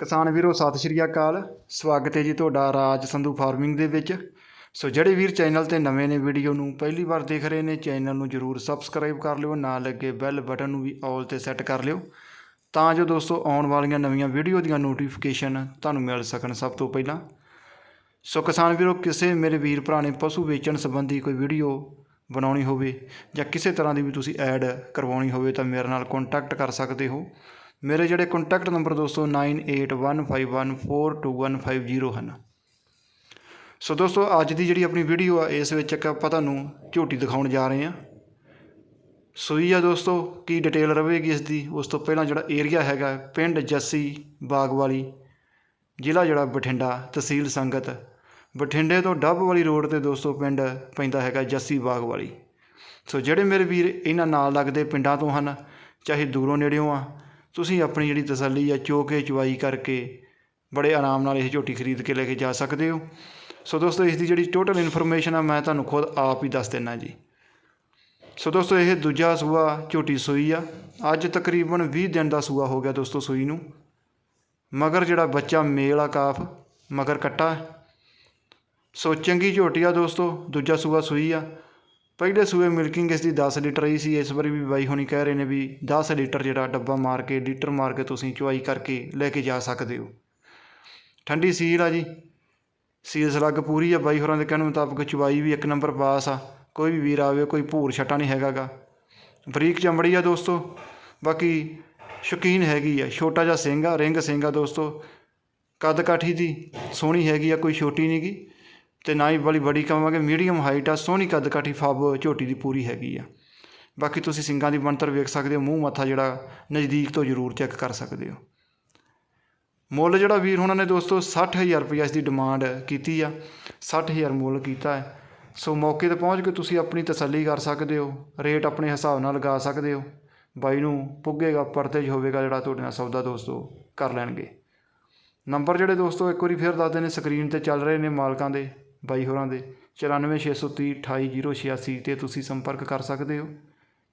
ਕਿਸਾਨ ਵੀਰੋ, ਸਤਿ ਸ਼੍ਰੀ ਅਕਾਲ। ਸਵਾਗਤ ਹੈ ਜੀ ਤੁਹਾਡਾ ਰਾਜ ਸੰਧੂ ਫਾਰਮਿੰਗ ਦੇ ਵਿੱਚ। ਸੋ ਜਿਹੜੇ ਵੀਰ ਚੈਨਲ ਤੇ ਨਵੇਂ ਨੇ, ਵੀਡੀਓ ਨੂੰ ਪਹਿਲੀ ਵਾਰ ਦੇਖ ਰਹੇ ਨੇ, ਚੈਨਲ ਨੂੰ ਜਰੂਰ ਸਬਸਕ੍ਰਾਈਬ ਕਰ ਲਿਓ, ਨਾਲ ਲੱਗੇ ਬੈਲ ਬਟਨ ਨੂੰ ਵੀ ਆਲ ਤੇ ਸੈੱਟ ਕਰ ਲਿਓ। ਤਾਂ ਜੋ ਦੋਸਤੋ, ਆਉਣ ਵਾਲੀਆਂ ਨਵੀਆਂ ਵੀਡੀਓ ਦੀਆਂ ਨੋਟੀਫਿਕੇਸ਼ਨ ਤੁਹਾਨੂੰ ਮਿਲ ਸਕਣ ਸਭ ਤੋਂ ਪਹਿਲਾਂ। ਸੋ ਕਿਸਾਨ ਵੀਰੋ, ਕਿਸੇ ਮੇਰੇ ਵੀਰ ਭਰਾ ਨੇ ਪਸ਼ੂ ਵੇਚਣ ਸੰਬੰਧੀ ਕੋਈ ਵੀਡੀਓ ਬਣਾਉਣੀ ਹੋਵੇ ਜਾਂ ਕਿਸੇ ਤਰ੍ਹਾਂ ਦੀ ਵੀ ਤੁਸੀਂ ਐਡ ਕਰਵਾਉਣੀ ਹੋਵੇ ਤਾਂ ਮੇਰੇ ਨਾਲ ਕੰਟੈਕਟ ਕਰ ਸਕਦੇ ਹੋ। ਮੇਰੇ ਜਿਹੜੇ ਕੰਟੈਕਟ ਨੰਬਰ ਦੋਸਤੋ 9815142150 ਹਨ। ਸੋ ਦੋਸਤੋ ਅੱਜ ਦੀ ਜਿਹੜੀ ਆਪਣੀ ਵੀਡੀਓ ਆ, ਇਸ ਵਿੱਚ ਇੱਕ ਆਪਾਂ ਤੁਹਾਨੂੰ ਝੋਟੀ ਦਿਖਾਉਣ ਜਾ ਰਹੇ ਹਾਂ। ਸੂਈ ਆ ਦੋਸਤੋ ਕੀ ਡਿਟੇਲ ਰਹੇਗੀ ਇਸ ਦੀ? ਉਸ ਤੋਂ ਪਹਿਲਾਂ ਜਿਹੜਾ ਏਰੀਆ ਹੈਗਾ, ਪਿੰਡ ਜੱਸੀ ਬਾਗਵਾਲੀ, ਜ਼ਿਲ੍ਹਾ ਜਿਹੜਾ ਬਠਿੰਡਾ, ਤਹਿਸੀਲ ਸੰਗਤ। ਬਠਿੰਡੇ ਤੋਂ ਡੱਬ ਵਾਲੀ ਰੋਡ ਤੇ ਦੋਸਤੋ ਪਿੰਡ ਪੈਂਦਾ ਹੈਗਾ ਜੱਸੀ ਬਾਗਵਾਲੀ। ਸੋ ਜਿਹੜੇ ਮੇਰੇ ਵੀਰ ਇਹਨਾਂ ਨਾਲ ਲੱਗਦੇ ਪਿੰਡਾਂ ਤੋਂ ਹਨ, ਚਾਹੇ ਦੂਰੋਂ ਨੇੜਿਓਂ ਆ ਤੁਸੀਂ ਆਪਣੀ ਜਿਹੜੀ ਤਸੱਲੀ ਆ ਚੋ ਕੇ ਚੁਵਾਈ ਕਰਕੇ ਬੜੇ ਆਰਾਮ ਨਾਲ ਇਹ ਝੋਟੀ ਖਰੀਦ ਕੇ ਲੈ ਕੇ ਜਾ ਸਕਦੇ ਹੋ। ਸੋ ਦੋਸਤੋ, ਇਸ ਦੀ ਜਿਹੜੀ ਟੋਟਲ ਇਨਫੋਰਮੇਸ਼ਨ ਆ, ਮੈਂ ਤੁਹਾਨੂੰ ਖੁਦ ਆਪ ਹੀ ਦੱਸ ਦਿੰਨਾ ਜੀ। ਸੋ ਦੋਸਤੋ, ਇਹ ਦੂਜਾ ਸੂਆ ਝੋਟੀ ਸੂਈ ਆ। ਅੱਜ ਤਕਰੀਬਨ 20 ਦਿਨ ਦਾ ਸੂਆ ਹੋ ਗਿਆ ਦੋਸਤੋ ਸੂਈ ਨੂੰ। ਮਗਰ ਜਿਹੜਾ ਬੱਚਾ ਮੇਲ ਆ ਕਾਫ, ਮਗਰ ਕੱਟਾ। ਸੋ ਚੰਗੀ ਝੋਟੀ ਆ ਦੋਸਤੋ, ਦੂਜਾ ਸੂਆ ਸੂਈ ਆ। ਪਹਿਲੇ ਸੂਏ ਮਿਲਕਿੰਗ ਇਸ ਦੀ 10 ਲੀਟਰ ਆਈ ਸੀ, ਇਸ ਵਾਰੀ ਵੀ ਬਾਈ ਹੋਣੀ ਕਹਿ ਰਹੇ ਨੇ ਵੀ 10 ਲੀਟਰ ਜਿਹੜਾ ਡੱਬਾ ਮਾਰ ਕੇ, ਲੀਟਰ ਮਾਰ ਕੇ ਤੁਸੀਂ ਚੁਆਈ ਕਰਕੇ ਲੈ ਕੇ ਜਾ ਸਕਦੇ ਹੋ। ਠੰਡੀ ਸੀਲ ਆ ਜੀ। ਸੀਲ ਸਲੱਗ ਪੂਰੀ ਆ, ਬਾਈ ਹੋਰਾਂ ਦੇ ਕਹਿਣ ਮੁਤਾਬਕ ਚੁਆਈ ਵੀ ਇੱਕ ਨੰਬਰ ਪਾਸ ਆ। ਕੋਈ ਵੀ ਵੀਰ ਆਵੇ, ਕੋਈ ਭੂਰ ਛਟਾ ਨਹੀਂ ਹੈਗਾਗਾ। ਬਰੀਕ ਚਮੜੀ ਆ ਦੋਸਤੋ। ਬਾਕੀ ਸ਼ੌਕੀਨ ਹੈਗੀ ਆ। ਛੋਟਾ ਜਿਹਾ ਸਿੰਘ ਆ, ਰਿੰਗ ਸਿੰਘ ਆ ਦੋਸਤੋ। ਕੱਦ ਕਾਠੀ ਦੀ ਸੋਹਣੀ ਹੈਗੀ ਆ, ਕੋਈ ਛੋਟੀ ਨਹੀਂ ਅਤੇ ਨਾ ਹੀ ਵਾਲੀ ਬੜੀ ਕਹਾਂਗੇ ਮੀਡੀਅਮ ਹਾਈਟ ਆ, ਸੋਹਣੀ ਕੱਦ ਕਾਠੀ ਫੱਬ ਝੋਟੀ ਦੀ ਪੂਰੀ ਹੈਗੀ ਆ। ਬਾਕੀ ਤੁਸੀਂ ਸਿੰਗਾਂ ਦੀ ਬਣਤਰ ਵੇਖ ਸਕਦੇ ਹੋ, ਮੂੰਹ ਮੱਥਾ ਜਿਹੜਾ ਨਜ਼ਦੀਕ ਤੋਂ ਜ਼ਰੂਰ ਚੈੱਕ ਕਰ ਸਕਦੇ ਹੋ। ਮੁੱਲ ਜਿਹੜਾ ਵੀਰ ਉਹਨਾਂ ਨੇ ਦੋਸਤੋ 60000 ਰੁਪਏ ਇਸ ਦੀ ਡਿਮਾਂਡ ਕੀਤੀ ਆ 60000 ਮੁੱਲ ਕੀਤਾ ਹੈ। ਸੋ ਮੌਕੇ ਤੇ ਪਹੁੰਚ ਕੇ ਤੁਸੀਂ ਆਪਣੀ ਤਸੱਲੀ ਕਰ ਸਕਦੇ ਹੋ, ਰੇਟ ਆਪਣੇ ਹਿਸਾਬ ਨਾਲ ਲਗਾ ਸਕਦੇ ਹੋ। ਬਾਈ ਨੂੰ ਪੁੱਗੇਗਾ ਪਰਤੇਜ ਹੋਵੇਗਾ ਜਿਹੜਾ ਤੁਹਾਡੇ ਨਾਲ ਸੌਦਾ ਦੋਸਤੋ ਕਰ ਲੈਣਗੇ। ਨੰਬਰ ਜਿਹੜੇ ਦੋਸਤੋ, ਇੱਕ ਵਾਰੀ ਫੇਰ ਦੱਸਦੇ ਨੇ ਸਕਰੀਨ ਤੇ ਚੱਲ ਰਹੇ ਨੇ ਮਾਲਕਾਂ ਦੇ। ਬਾਈ ਹੋਰਾਂ ਦੇ 94630 28086 ਤੇ ਤੁਸੀਂ ਸੰਪਰਕ ਕਰ ਸਕਦੇ ਹੋ।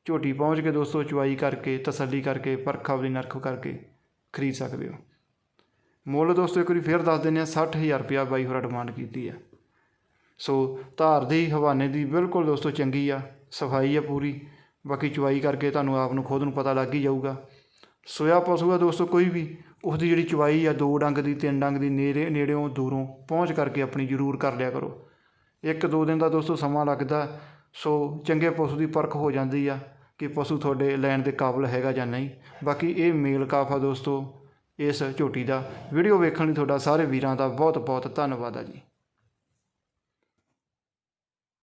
ਝੋਟੀ ਪਹੁੰਚ ਕੇ ਦੋਸਤੋ ਚੁਆਈ ਕਰਕੇ, ਤਸੱਲੀ ਕਰਕੇ, ਪਰਖਾ ਵਾਲੀ ਨਰਖ ਕਰਕੇ ਖਰੀਦ ਸਕਦੇ ਹੋ। ਮੁੱਲ ਦੋਸਤੋ ਇੱਕ ਵਾਰੀ ਫੇਰ ਦੱਸ ਦਿੰਦੇ ਆ 60000 ਰੁਪਇਆ ਬਾਈ ਹੋਰਾਂ ਡਿਮਾਂਡ ਕੀਤੀ ਆ। ਸੋ ਧਾਰ ਦੀ, ਹਵਾਨੇ ਦੀ ਬਿਲਕੁਲ ਦੋਸਤੋ ਚੰਗੀ ਆ, ਸਫ਼ਾਈ ਆ ਪੂਰੀ। ਬਾਕੀ ਚੁਆਈ ਕਰਕੇ ਤੁਹਾਨੂੰ ਆਪ ਨੂੰ ਖੁਦ ਨੂੰ ਪਤਾ ਲੱਗ ਹੀ ਜਾਊਗਾ। ਸੋਇਆ ਪਸ਼ੂ ਆ ਦੋਸਤੋ, ਕੋਈ ਵੀ। ਉਸ ਦੀ ਜਿਹੜੀ ਚਵਾਈ ਆ, ਦੋ ਡੰਗ ਦੀ, ਤਿੰਨ ਡੰਗ ਦੀ, ਨੇੜੇ ਨੇੜਿਓਂ ਦੂਰੋਂ ਪਹੁੰਚ ਕਰਕੇ ਆਪਣੀ ਜ਼ਰੂਰ ਕਰ ਲਿਆ ਕਰੋ। ਇੱਕ ਦੋ ਦਿਨ ਦਾ ਦੋਸਤੋ ਸਮਾਂ ਲੱਗਦਾ, ਸੋ ਚੰਗੇ ਪਸ਼ੂ ਦੀ ਪਰਖ ਹੋ ਜਾਂਦੀ ਆ ਕਿ ਪਸ਼ੂ ਤੁਹਾਡੇ ਲੈਣ ਦੇ ਕਾਬਲ ਹੈਗਾ ਜਾਂ ਨਹੀਂ। ਬਾਕੀ ਇਹ ਮੇਲ ਕਾਫਾ ਦੋਸਤੋ, ਇਸ ਝੋਟੀ ਦਾ। ਵੀਡੀਓ ਵੇਖਣ ਲਈ ਤੁਹਾਡਾ ਸਾਰੇ ਵੀਰਾਂ ਦਾ ਬਹੁਤ ਬਹੁਤ ਧੰਨਵਾਦ ਆ ਜੀ।